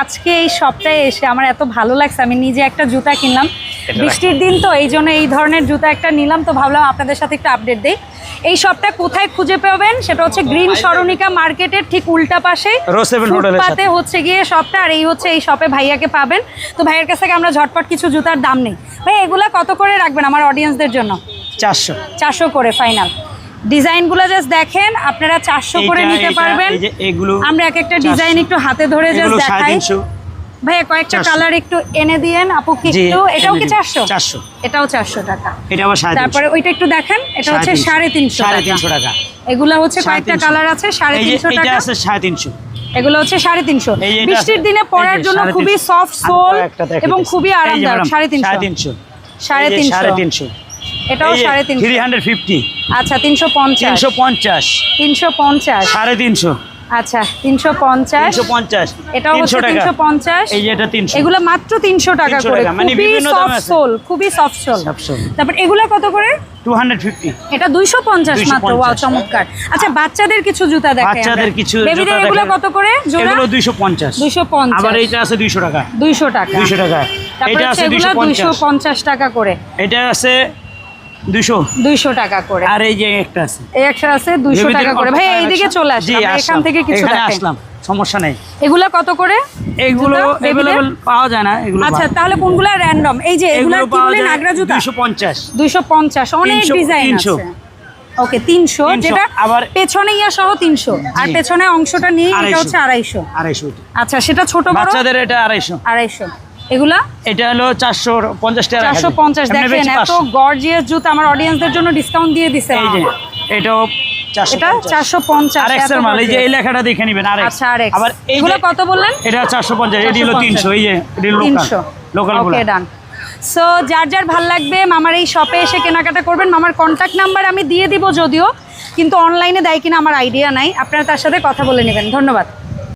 আজকে এই শপটায় এসে আমার এত ভালো লাগছে আমি নিজে একটা জুতা কিনলাম। বৃষ্টির দিন তো এই জন্য এই ধরনের জুতা একটা নিলাম তো ভাবলাম আপনাদের সাথে একটু আপডেট দিই। এই শপটা কোথায় খুঁজে পাবেন? সেটা হচ্ছে গ্রিন সরণিকা মার্কেটের ঠিক উল্টা পাশে। ফুটপাতে হচ্ছে গিয়ে শপটা আর এই হচ্ছে এই শপে ভাইয়াকে পাবেন। তো ভাইয়ের কাছ থেকে আমরা ঝটপট কিছু জুতার দাম নেই। ভাই এগুলা কত করে রাখবেন আমার অডিয়েন্সদের জন্য? চারশো। চারশো করে ফাইনাল ডিজাইনগুলো জাস্ট দেখেন আপনারা চারশো করে নিতে পারবেন। আমরা এক একটা ডিজাইন একটু হাতে ধরে জাস্ট দেখাই। ভাইয়া কয়েকটা কালার একটু এনে দিয়েন। আপু কি একটু এটাও কি 400 400 এটাও 400 টাকা। তারপরে ওইটা একটু দেখেন এটা হচ্ছে 350 350 টাকা। এগুলো হচ্ছে কয়েকটা কালার আছে 350 টাকা এটা আছে এগুলো হচ্ছে 350 বৃষ্টির দিনে পরার জন্য খুবই সফট সোল এবং খুবই আরামদায়ক 350 350 350 এটাও সাড়ে তিনশো। থ্রি হান্ড্রেড ফিফটি আচ্ছা তিনশো পঞ্চাশ। তিনশো পঞ্চাশ। তিনশো পঞ্চাশ। সাড়ে তিনশো। আচ্ছা তিনশো পঞ্চাশ। তিনশো পঞ্চাশ। এটাও হচ্ছে তিনশো টাকা। তিনশো পঞ্চাশ। এই যে এটা তিনশো। এগুলো মাত্র তিনশো টাকা করে। মানে বিভিন্ন দামে আছে। সোল খুবই সফট সোল তারপর এগুলো কত করে? টু হান্ড্রেড ফিফটি এটা দুইশো পঞ্চাশ 250 মাত্র। ওয়াও চমৎকার। আচ্ছা বাচ্চাদের কিছু জুতা দেখে বাচ্চাদের কিছু বেবিদের এগুলো কত করে? জোড়া? এগুলো দুইশো পঞ্চাশ। দুইশো পঞ্চাশ। আবার এইটা আছে দুইশো টাকা। দুইশো টাকা। দুইশো টাকা। এটা আছে এগুলো দুইশো দুইশো পঞ্চাশ পঞ্চাশ টাকা করে। এটা আছে দুইশো? দুইশো টাকা করে। আর এই যে একটা আছে। এই একটা আছে দুইশো বেবিদের টাকা করে। ভাই এইদিকে চলে আসলাম। এখান থেকে কিছু দেখেন। আসলাম সমস্যা নেই। এগুলো কত করে? এগুলো জুতা, পাওয়া যায় না এগুলো আচ্ছা তাহলে কোনগুলা র্যান্ডম এই যে এগুলো কি বলে নাগরা জুতা? দুইশো পঞ্চাশ। দুইশো পঞ্চাশ অনেক ডিজাইন আছে। ওকে তিনশো। 300, যেটা আবার- পেছনে ইয়া সহ তিনশো আর পেছনে অংশটা নিয়ে এটা হচ্ছে আড়াইশো। আড়াইশো। আচ্ছা সেটা ছোট বড়? বাচ্চাদের এটা আড়াইশো। আড়াইশো। এগুলা? এটা হলো চারশো পঞ্চাশ টাকা চারশো পঞ্চাশ দেখেন এত গর্জিয়াস জুতা আমার অডিয়েন্সদের জন্য ডিসকাউন্ট দিয়ে দিছে। এই যে এটাও এটা চারশো পঞ্চাশ আর এক্সের মাল এই যে এই লেখাটা দেখে নিবেন আর আচ্ছা আর আবার এগুলো কত বললেন? এটা চারশো পঞ্চাশ এটি হলো 450 তিনশো এই যে এটি লোকাল তিনশো। লোকাল ওকে ডান সো যার যার ভালো লাগবে মামার এই শপে এসে কেনাকাটা করবেন। মামার কন্ট্যাক্ট নাম্বার আমি দিয়ে দিব যদিও কিন্তু অনলাইনে দেয় কিনা আমার আইডিয়া নাই। আপনারা তার সাথে কথা বলে নেবেন। ধন্যবাদ।